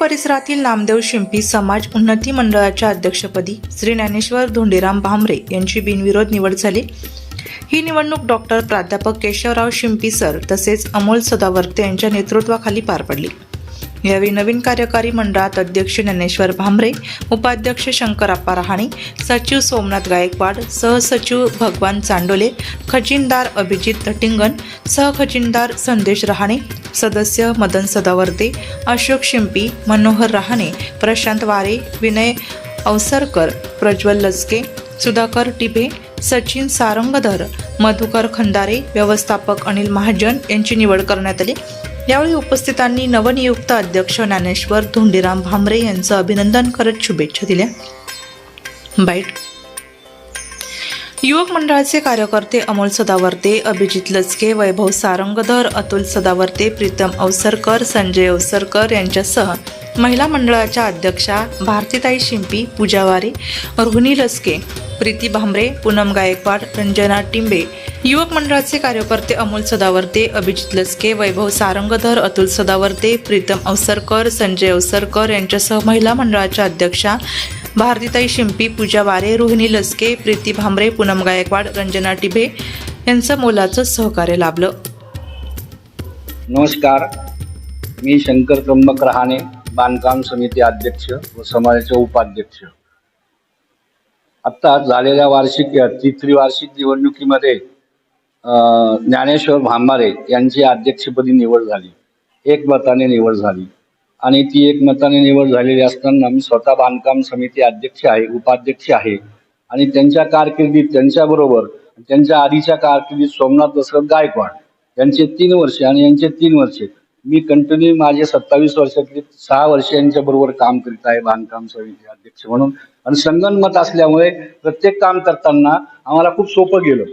परिसरातील नामदेव शिंपी समाज उन्नती मंडळाच्या अध्यक्षपदी श्री ज्ञानेश्वर धोंडीराम भामरे यांची बिनविरोध निवड झाली. ही निवडणूक डॉक्टर प्राध्यापक केशवराव शिंपी सर तसेच अमोल सदावर्ते यांच्या नेतृत्वाखाली पार पडली. यावेळी नवीन कार्यकारी मंडळात अध्यक्ष ज्ञानेश्वर भांबरे उपाध्यक्ष शंकरप्पा रहाणे सचिव सोमनाथ गायकवाड सहसचिव भगवान चांडोले खजिनदार अभिजित तटिंगन सहखजिनदार संदेश रहाणे सदस्य मदन सदावर्ते अशोक शिंपी मनोहर रहाणे प्रशांत वारे विनय अवसरकर प्रज्वल लसके सुधाकर टिभे सचिन सारंगधर मधुकर खंदारे व्यवस्थापक अनिल महाजन यांची निवड करण्यात आली. यावेळी उपस्थितांनी नवनियुक्त अध्यक्ष ज्ञानेश्वर धोंडीराम भामरे यांचं अभिनंदन करत शुभेच्छा दिल्या. बाईट. युवक मंडळाचे कार्यकर्ते अमोल सदावर्ते अभिजित लचके वैभव सारंगधर अतुल सदावर्ते प्रीतम अवसरकर संजय अवसरकर यांच्यासह महिला मंडळाच्या अध्यक्षा भारतीताई शिंपी पूजा वारे रोहिणी लसके प्रीती भांबरे पूनम गायकवाड रंजना टिंबे युवक मंडळाचे कार्यकर्ते अमोल सदावर्ते अभिजित लसके वैभव सारंगधर अतुल सदावर्ते प्रीतम अवसरकर संजय अवसरकर यांच्यासह महिला मंडळाच्या अध्यक्षा भारतीताई शिंपी पूजा वारे रोहिणी लसके प्रीती भांबरे पूनम गायकवाड रंजना टिभे यांचं मोलाचं सहकार्य लाभलं. नमस्कार. मी शंकर त्र्यंबक रहाणे. बांधकाम समिती अध्यक्ष व समाजाचे उपाध्यक्ष. आत्ता झालेल्या वार्षिक त्रिवार्षिक वार्षिक निवडणुकीमध्ये अं, ज्ञानेश्वर भांबारे यांची अध्यक्षपदी निवड झाली. एकमताने निवड झाली. आणि ती एकमताने निवड झालेली असताना मी स्वतः बांधकाम समिती अध्यक्ष आहे उपाध्यक्ष आहे. आणि त्यांच्या कारकिर्दीत त्यांच्याबरोबर त्यांच्या आधीच्या कारकिर्दीत सोमनाथ दशरथ गायकवाड यांचे तीन वर्षे आणि यांचे तीन वर्षे. मी कंटिन्यू माझे सत्तावीस वर्षातली सहा वर्ष यांच्या बरोबर काम करीत आहे बांधकाम समिती अध्यक्ष म्हणून. आणि संगणमत असल्यामुळे प्रत्येक काम करताना आम्हाला खूप सोपं गेलं.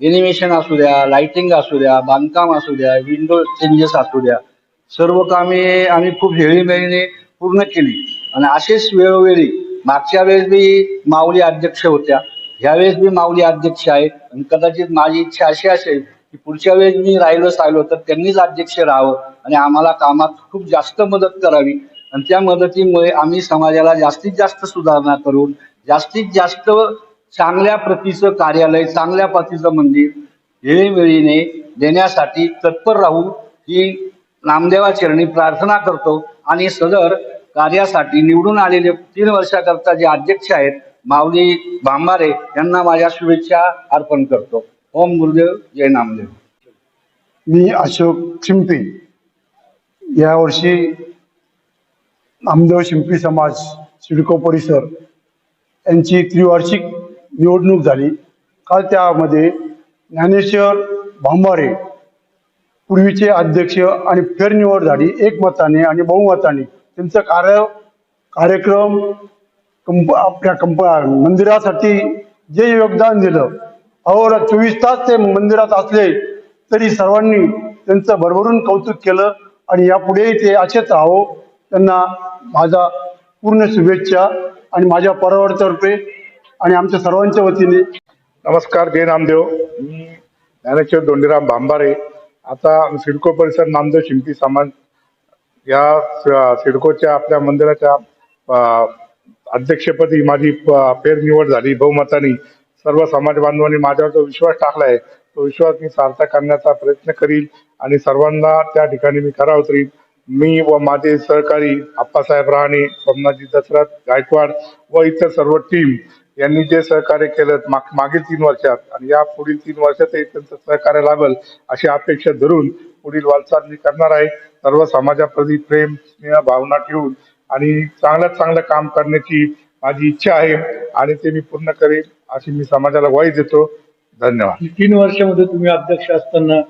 एनिमेशन असू द्या लाइटिंग असू द्या बांधकाम असू द्या विंडो चेंजेस असू द्या. सर्व कामे आम्ही खूप हेळीमेळीने पूर्ण केली. आणि असेच वेळोवेळी मागच्या वेळेस बी माऊली अध्यक्ष होत्या. ह्यावेळेस बी माऊली अध्यक्ष आहेत. आणि कदाचित माझी इच्छा अशी असेल की पुढच्या वेळेस मी राहिलोच राहिलो तर त्यांनीच अध्यक्ष राहावं आणि आम्हाला कामात खूप जास्त मदत करावी. आणि त्या मदतीमुळे आम्ही समाजाला जास्तीत जास्त सुधारणा करून जास्तीत जास्त चांगल्या प्रतीचं कार्यालय चांगल्या प्रतीचं मंदिर वेळीवेळीने देण्यासाठी तत्पर राहू ही नामदेवा चरणी प्रार्थना करतो आणि सदर कार्यासाठी निवडून आलेले तीन वर्षाकरता जे अध्यक्ष आहेत माऊली भांबारे यांना माझ्या शुभेच्छा अर्पण करतो. ओम गुरुदेव जय नामदेव. मी अशोक शिंपी यावर्षी नामदेव शिंपी समाज सिडको परिसर यांची त्रिवार्षिक निवडणूक झाली. काल त्यामध्ये ज्ञानेश्वर भांबारे पूर्वीचे अध्यक्ष आणि फेरनिवड झाली. एकमताने आणि बहुमताने त्यांचं कार्य कार्यक्रम कंप आपल्या कंप मंदिरासाठी जे योगदान दिलं अहोरा चोवीस तास ते मंदिरात असले तरी सर्वांनी त्यांचं भरभरून कौतुक केलं आणि यापुढेही ते असेच राहो. त्यांना माझा पूर्ण शुभेच्छा आणि माझ्या परिवारातर्फे आणि आमच्या सर्वांच्या वतीने. नमस्कार जय नामदेव. मी ज्ञानेश्वर दोंडीराम भांबारे. आता सिडको परिसर नामदेव शिंपी सामान या सिडकोच्या आपल्या मंदिराच्या अध्यक्षपदी माझी फेरनिवड झाली बहुमताने. सर्व समाज बांधवांनी माझ्यावर जो विश्वास टाकला आहे तो विश्वास मी सार्थक करण्याचा प्रयत्न करील आणि सर्वांना त्या ठिकाणी मी खरा उतरील मी व माझे सहकारी आप्पासाहेब रहाणे सोमनाथजी दशरथ गायकवाड व इतर सर्व टीम यांनी जे सहकार्य केलं माग- मागील तीन वर्षात आणि या पुढील तीन वर्षातही त्यांचं सहकार्य लाभल अशी अपेक्षा धरून पुढील वाटचाल मी करणार आहे. सर्व समाजाप्रती प्रेम स्नेह भावना ठेवून आणि चांगल्यात चांगलं काम करण्याची माझी इच्छा आहे आणि ते मी पूर्ण करेन. अशी मी समाजाला ग्वाही देतो. धन्यवाद. तीन वर्षामध्ये तुम्ही अध्यक्ष असताना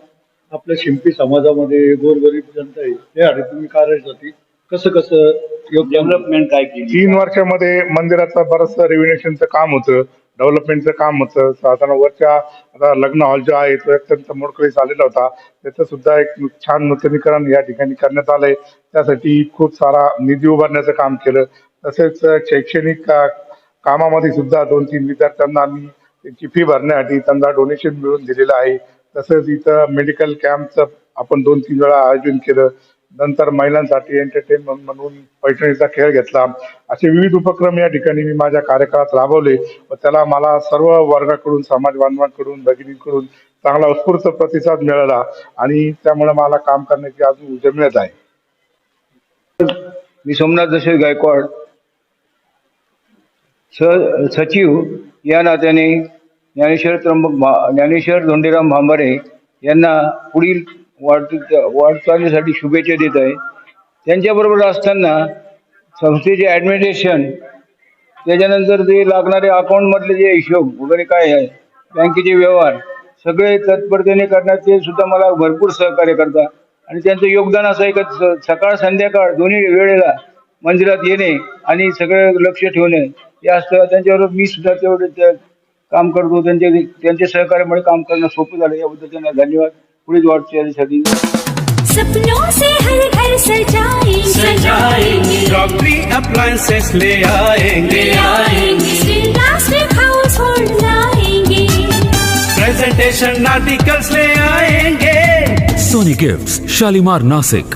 आपल्या शिंपी समाजामध्ये गोरगरीब जनता आहे त्यासाठी तुम्ही कार्यरत होती. कसं कसं डेव्हलपमेंट काय केली? तीन वर्षामध्ये मंदिराचं बरंचसं रेव्हिनेशनचं काम होतं डेव्हलपमेंटचं काम होतं. साधारण वरच्या आता लग्न हॉल जो आहे तो अत्यंत मोडकळीस आलेला होता. त्याचं सुद्धा एक छान नूतनीकरण या ठिकाणी करण्यात आलंय. त्यासाठी खूप सारा निधी उभारण्याचं काम केलं. तसेच शैक्षणिक कामामध्ये सुद्धा दोन तीन विद्यार्थ्यांना आम्ही त्यांची फी भरण्यासाठी त्यांना डोनेशन मिळवून दिलेलं आहे. तसंच इथं मेडिकल कॅम्पचं आपण दोन तीन वेळा आयोजन केलं. नंतर महिलांसाठी एंटरटेनमेंट म्हणून पैठणीचा खेळ घेतला. असे विविध उपक्रम या ठिकाणी मी माझ्या कार्यकाळात राबवले व त्याला मला सर्व वर्गाकडून समाज बांधवांकडून भगिनींकडून चांगला उत्स्फूर्त प्रतिसाद मिळाला आणि त्यामुळे मला काम करण्याची अजून ऊर्जा मिळत आहे. मी सोमनाथ दशरथ गायकवाड. स सचिव या नात्याने ज्ञानेश्वर त्र्यंबक भा ज्ञानेश्वर धोंडीराम भांबारे यांना पुढील वाट वाटचालीसाठी शुभेच्छा देत आहे. त्यांच्याबरोबर असताना संस्थेचे ॲडमिनिस्ट्रेशन त्याच्यानंतर ते लागणारे अकाउंटमधले जे हिशोब वगैरे काय आहे बँकेचे व्यवहार सगळे तत्परतेने करण्यात ते सुद्धा मला भरपूर सहकार्य करतात. आणि त्यांचं योगदान असं आहे का स- सकाळ संध्याकाळ दोन्ही वेळेला मंदिरात येणे आणि सगळं लक्ष ठेवणे असतं मी सुद्धा तेवढे ते काम करतो त्यांच्या त्यांच्या सहकार्यामुळे काम करणं सोपं झालं. याबद्दल त्यांना धन्यवाद. पुढील वाटचालीसाठी सपनों से हर घर सजाएँगे. सजाएँगे. क्रॉकरी अप्लायंसेस ले आएँगे. आएँगे. हाउस होल्ड लाएँगे. प्रेजेंटेशन आर्टिकल्स ले आएँगे. Sony Gifts, Shalimar Nasik.